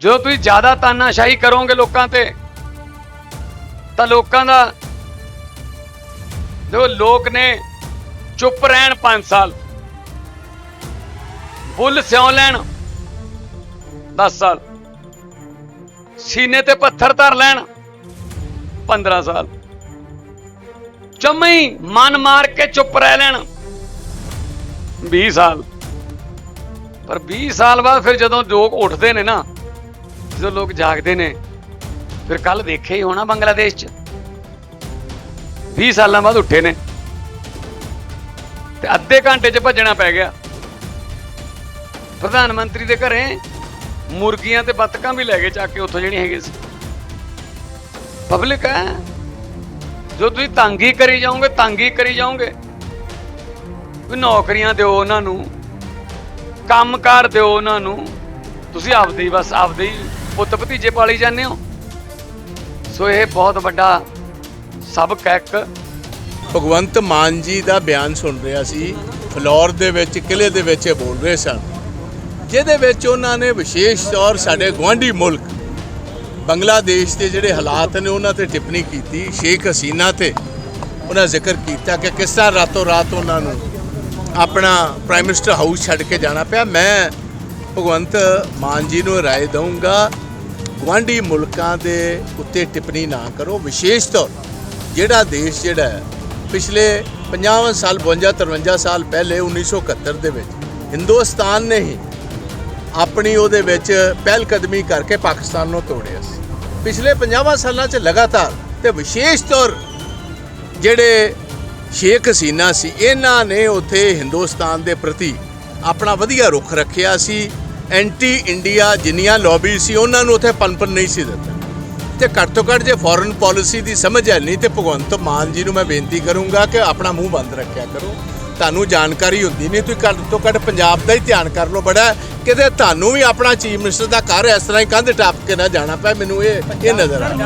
ਜਦੋਂ ਤੁਸੀਂ ਜ਼ਿਆਦਾ ਤਾਨਾਸ਼ਾਹੀ ਕਰੋਗੇ ਲੋਕਾਂ ਤੇ, ਤਾਂ ਲੋਕਾਂ ਦਾ ਜੋ ਲੋਕ ਨੇ ਚੁੱਪ ਰਹਿਣ 5 ਸਾਲ, ਬੁੱਲ ਸਿਉ ਲੈਣ 10 ਸਾਲ, ਸੀਨੇ ਤੇ ਪੱਥਰ ਧਰ ਲੈਣ 15 ਸਾਲ ਚਮਈ ਮਨ ਮਾਰ ਕੇ ਚੁੱਪ ਰਹਿ ਲੈਣ 20 ਸਾਲ। ਪਰ 20 ਸਾਲ ਬਾਅਦ ਫਿਰ ਜਦੋਂ ਲੋਕ ਉੱਠਦੇ ਨੇ ਨਾ ਜਦੋਂ ਲੋਕ ਜਾਗਦੇ ਨੇ, ਫਿਰ ਕੱਲ ਦੇਖਿਆ ਹੀ ਹੋਣਾ ਬੰਗਲਾਦੇਸ਼ 'ਚ। 20 ਸਾਲਾਂ ਬਾਅਦ ਉੱਠੇ ਨੇ। ਤੇ ਅੱਧੇ ਘੰਟੇ 'ਚ ਭੱਜਣਾ ਪੈ ਗਿਆ। ਪ੍ਰਧਾਨ ਮੰਤਰੀ ਦੇ ਘਰੇ ਮੁਰਗੀਆਂ ਤੇ ਬੱਤਕਾਂ ਵੀ ਲੈ ਕੇ ਚੱਕ ਕੇ ਉੱਥੋਂ ਜਿਹੜੀਆਂ ਹੈਗੇ ਸੀ। ਪਬਲਿਕ ਹੈ, ਜੋ ਤੁਸੀਂ ਤੰਗੀ ਕਰੀ ਜਾਓਗੇ, ਤੰਗੀ ਕਰੀ ਜਾਓਗੇ। ਵੀ ਨੌਕਰੀਆਂ ਦਿਓ ਉਹਨਾਂ ਨੂੰ, ਕੰਮਕਾਰ ਦਿਓ ਉਹਨਾਂ ਨੂੰ। ਤੁਸੀਂ ਆਪਦੇ ਹੀ ਬਸ, ਆਪਦੇ ਹੀ ਪੁੱਤ ਭਤੀਜੇ ਪਾਲੀ ਜਾਂਦੇ ਹੋ? ਸੋ ਇਹ ਬਹੁਤ ਵੱਡਾ ਸਬਕ ਹੈ ਇੱਕ। ਭਗਵੰਤ ਮਾਨ ਜੀ ਦਾ ਬਿਆਨ ਸੁਣ ਰਿਹਾ ਸੀ। ਫਲੋਰ ਦੇ ਵਿੱਚ ਕਿਲੇ ਦੇ ਵਿੱਚ ਇਹ ਬੋਲ ਰਹੇ ਸਨ। ਜਿਹਦੇ ਵਿੱਚ ਉਹਨਾਂ ਨੇ ਵਿਸ਼ੇਸ਼ ਤੌਰ ਸਾਡੇ ਗੁਆਂਢੀ ਮੁਲਕ, ਬੰਗਲਾਦੇਸ਼ ਦੇ ਜਿਹੜੇ ਹਾਲਾਤ ਨੇ, ਉਹਨਾਂ ਤੇ ਟਿੱਪਣੀ ਕੀਤੀ, ਸ਼ੇਖ ਹਸੀਨਾ ਤੇ ਉਹਨਾਂ ਜ਼ਿਕਰ ਕੀਤਾ ਕਿ ਕਿਸ ਤਰ੍ਹਾਂ ਰਾਤੋਂ ਰਾਤ ਉਹਨਾਂ ਨੂੰ ਆਪਣਾ ਪ੍ਰਾਈਮ ਮਿਨਿਸਟਰ ਹਾਊਸ ਛੱਡ ਕੇ ਜਾਣਾ ਪਿਆ। ਮੈਂ ਭਗਵੰਤ ਮਾਨ ਜੀ ਨੂੰ ਰਾਏ ਦਊਂਗਾ ਗੁਆਂਢੀ ਮੁਲਕਾਂ ਦੇ ਉੱਤੇ ਟਿੱਪਣੀ ਨਾ ਕਰੋ। ਵਿਸ਼ੇਸ਼ ਤੌਰ ਜਿਹੜਾ ਦੇਸ਼ ਜਿਹੜਾ ਪਿਛਲੇ 50 ਸਾਲ 52 53 ਸਾਲ ਪਹਿਲੇ 1971 ਦੇ ਵਿੱਚ ਹਿੰਦੁਸਤਾਨ ਨੇ ਹੀ ਆਪਣੀ ਉਹਦੇ ਵਿੱਚ ਪਹਿਲ ਕਦਮੀ ਕਰਕੇ ਪਾਕਿਸਤਾਨ ਨੂੰ ਤੋੜਿਆ ਸੀ। ਪਿਛਲੇ 50 ਸਾਲਾਂ 'ਚ ਲਗਾਤਾਰ ਤੇ ਵਿਸ਼ੇਸ਼ ਤੌਰ ਜਿਹੜੇ ਸ਼ੇਖ ਹਸੀਨਾ ਸੀ, ਇਹਨਾਂ ਨੇ ਉੱਥੇ ਹਿੰਦੁਸਤਾਨ ਦੇ ਪ੍ਰਤੀ ਆਪਣਾ ਵਧੀਆ ਰੁਖ ਰੱਖਿਆ ਸੀ। ਐਂਟੀ ਇੰਡੀਆ ਜਿੰਨੀਆਂ ਲੌਬੀ ਸੀ, ਉਹਨਾਂ ਨੂੰ ਉੱਥੇ ਪਨਪਨ ਨਹੀਂ ਸੀ ਦਿੱਤਾ। ਤੇ ਘੱਟ ਤੋਂ ਘੱਟ ਜੇ ਫੋਰਨ ਪਾਲਿਸੀ ਦੀ ਸਮਝ ਹੈ ਨਹੀਂ, ਤੇ ਭਗਵੰਤ ਮਾਨ ਜੀ ਨੂੰ ਮੈਂ ਬੇਨਤੀ ਕਰੂੰਗਾ ਕਿ ਆਪਣਾ ਮੂੰਹ ਬੰਦ ਰੱਖਿਆ ਕਰੋ। ਤੁਹਾਨੂੰ ਜਾਣਕਾਰੀ ਹੁੰਦੀ ਨਹੀਂ, ਤੁਸੀਂ ਘੱਟ ਤੋਂ ਘੱਟ ਪੰਜਾਬ ਦਾ ਹੀ ਧਿਆਨ ਕਰ ਲਓ ਬੜਾ। ਕਿਤੇ ਤੁਹਾਨੂੰ ਵੀ ਆਪਣਾ ਚੀਫ ਮਿਨਿਸਟਰ ਦਾ ਘਰ ਇਸ ਤਰ੍ਹਾਂ ਹੀ ਕੰਧ ਟੱਪ ਕੇ ਨਾ ਜਾਣਾ ਪਏ, ਮੈਨੂੰ ਇਹ ਇਹ ਨਜ਼ਰ ਆ।